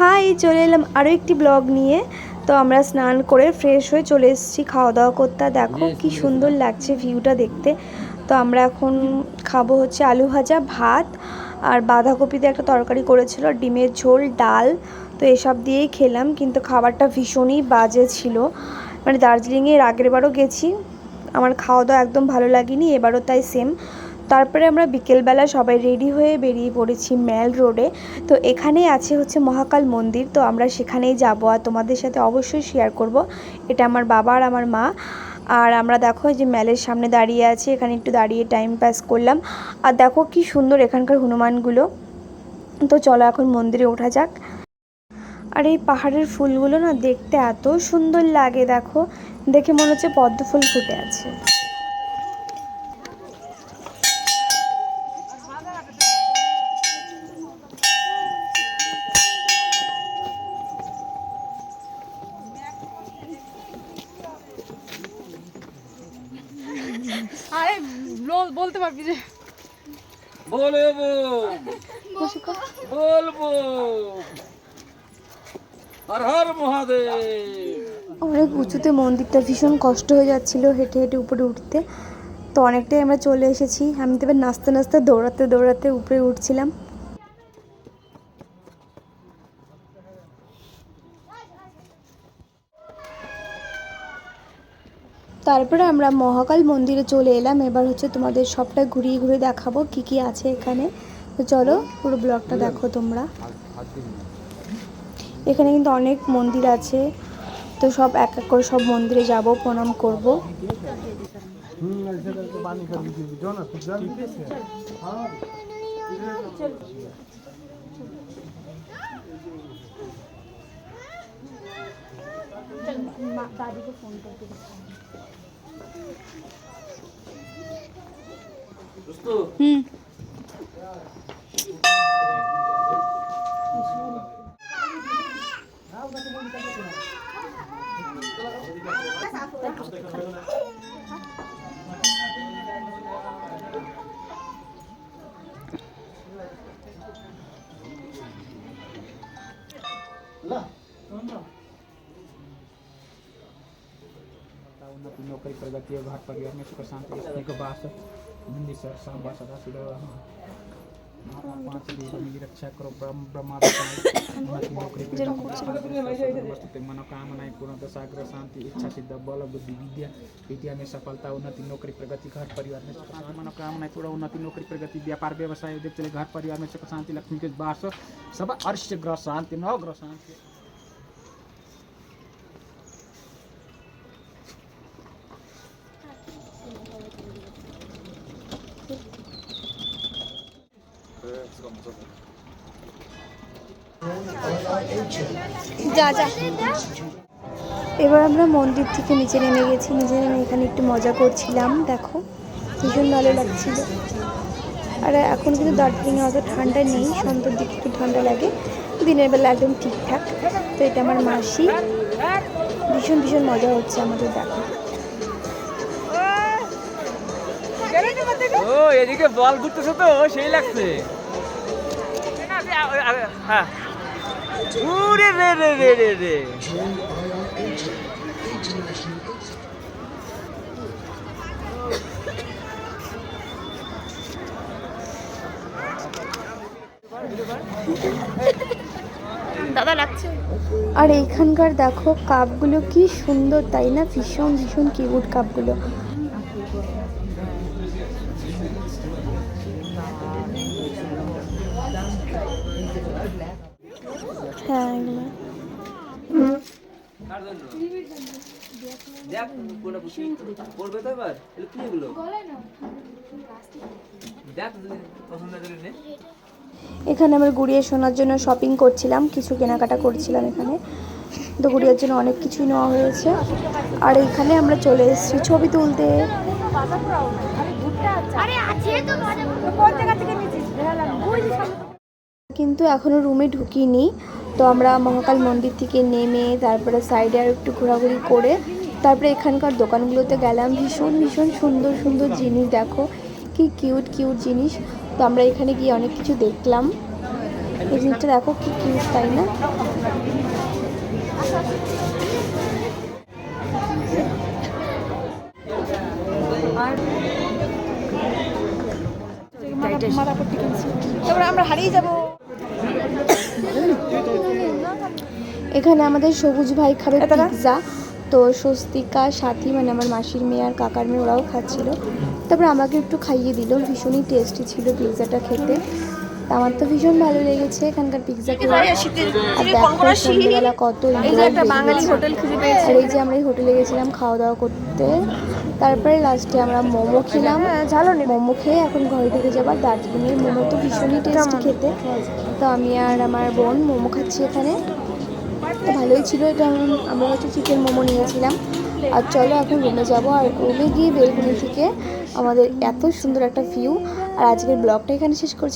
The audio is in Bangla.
হাই চলে এলাম আরও একটি ব্লগ নিয়ে। তো আমরা স্নান করে ফ্রেশ হয়ে চলে এসেছি খাওয়া দাওয়া করতে দেখো কি সুন্দর লাগছে ভিউটা দেখতে। তো আমরা এখন খাব হচ্ছে আলু ভাজা ভাত আর বাঁধাকপিতে একটা তরকারি করেছিল ডিমের ঝোল ডাল। তো এসব দিয়েই খেলাম কিন্তু খাবারটা ভীষণই বাজে ছিল। মানে দার্জিলিংয়ে এর আগের বারও গেছি আমার খাওয়া দাওয়া একদম ভালো লাগেনি এবারও তাই সেম তারপরে আমরা বিকেলবেলা সবাই রেডি হয়ে বেরিয়ে পড়েছি ম্যাল রোডে। তো এখানেই আছে হচ্ছে মহাকাল মন্দির। তো আমরা সেখানেই যাব আর তোমাদের সাথে অবশ্যই শেয়ার করব। এটা আমার বাবা আর আমার মা। আর আমরা দেখো যে ম্যালের সামনে দাঁড়িয়ে আছি, এখানে একটু দাঁড়িয়ে টাইম পাস করলাম। আর দেখো কি সুন্দর এখানকার হনুমানগুলো। তো চলো এখন মন্দিরে ওঠা যাক। আর এই পাহাড়ের ফুলগুলো না দেখতে এত সুন্দর লাগে, দেখো। দেখে মনে হচ্ছে পদ্ম ফুল ফুটে আছে। আরে বলতে পারবি যে। বলব। বলব। হর হর মহাদেব। অনেক উঁচুতে মন্দিরটা ভীষণ কষ্ট হয়ে যাচ্ছিল হেঁটে হেঁটে উপরে উঠতে। তো অনেকটাই আমরা চলে এসেছি। আমি তো নাচতে নাচতে দৌড়াতে দৌড়াতে উপরে উঠছিলাম। তারপরে আমরা মহাকাল মন্দিরে চলে এলাম। এবার হচ্ছে তোমাদের সবটা ঘুরিয়ে ঘুরিয়ে দেখাবো কি কি আছে এখানে। তো চলো পুরো ব্লগটা দেখো তোমরা। এখানে কিন্তু অনেক মন্দির আছে। তো সব এক এক করে সব মন্দিরে যাব, প্রণাম করব। দোস্ত হুম। उन्नति नौकरी प्रगति और घर परिवार में सुख शांति स्त्री को वास मंदिर से सांबा सदा शिव पांच देव मेरी रक्षा करो ब्रह्म ब्रह्मा उन्नति नौकरी प्रगति मनोकामनाएं पूर्ण दशाग्र शांति इच्छा सिद्ध बल बुद्धि विद्या विद्या में सफलता उन्नति नौकरी प्रगति घर परिवार में सुख शांति मनोकामनाएं पूरा उन्नति नौकरी प्रगति व्यापार व्यवसाय उद्योग चले घर परिवार में सुख शांति लक्ष्मी के वास सब अर्श ग्रह शांति नौ ग्रह शांति যা যা। এবার আমরা মন্দির থেকে নিচে নেমে গেছি। নিচে নেমে এখানে একটু মজা করছিলাম, দেখো। ভীষণ ভালো লাগছিল। আর এখন কিন্তু দার্জিলিংয়ে অত ঠান্ডা নেই, সন্ধ্যার দিকে একটু ঠান্ডা লাগে। দিনের বেলা একদম ঠিকঠাক। তো এটা আমার মাসি। ভীষণ ভীষণ মজা হচ্ছে আমাদের দেখো। ও এদিকে বল ঘুরতেছে তো সেই লাগছে। হ্যাঁ উরে রে রে রে রে রে। আর এইখানকার দেখো কাপগুলো কি সুন্দর তাই না? ভীষণ ভীষণ কিউট কাপগুলো। হ্যাঁ এগুলো দেখ কোনটা বুঝি পড়বে তো এবার? এগুলো কি এগুলো? দেখ পছন্দ করে নে। এখানে আমরা গুড়িয়ে শোনার জন্য শপিং করছিলাম কিছু কেনাকাটা করছিলাম এখানে। তো গুড়িয়ার জন্য অনেক কিছুই নেওয়া হয়েছে। আর এখানে আমরা চলে এসেছি ছবি তুলতে। কিন্তু এখনও রুমে ঢুকিনি। তো আমরা মহাকাল মন্দির থেকে নেমে তারপরে সাইডে আর একটু ঘোরাঘুরি করে তারপরে এখানকার দোকানগুলোতে গেলাম। ভীষণ ভীষণ সুন্দর সুন্দর জিনিস দেখো। কি কিউট কিউট জিনিস। তো আমরা এখানে গিয়ে অনেক কিছু দেখলাম। এই জিনিসটা দেখো কি কিউট তাই না? আমরা হারিয়ে যাব। এখানে আমাদের সবুজ ভাই খাবে পিৎজা তো স্বস্তিকা সাথী মানে আমার মাসির মেয়ে আর কাকার মেয়ে ওরাও খাচ্ছিল। তারপরে আমাকে একটু খাইয়ে দিল। ভীষণই টেস্টি ছিল পিৎজাটা খেতে। আমার তো ভীষণ ভালো লেগেছে এখানকার পিৎজা খেতে আর দেখো সন্ধ্যেবেলা কত বাঙালি হোটেল আর এই যে আমরা এই হোটেলে গেছিলাম খাওয়া দাওয়া করতে তারপরে লাস্টে আমরা মোমো খেলাম। ঝালো মোমো খেয়ে এখন ঘরে ঢুকে যাবার দার্জিলিংয়ের মোমো তো ভীষণই টেস্টি খেতে। তো আমি আর আমার বোন মোমো খাচ্ছি এখানে। তো ভালোই ছিল এটা। আমরা হচ্ছে চিকেন মোমো নিয়েছিলাম। আর চলো এখন রুমে যাব। আর রুমে গিয়ে বেলকুনি থেকে আমাদের এত সুন্দর একটা ভিউ আর আজকের ব্লগটা এখানে শেষ করছি।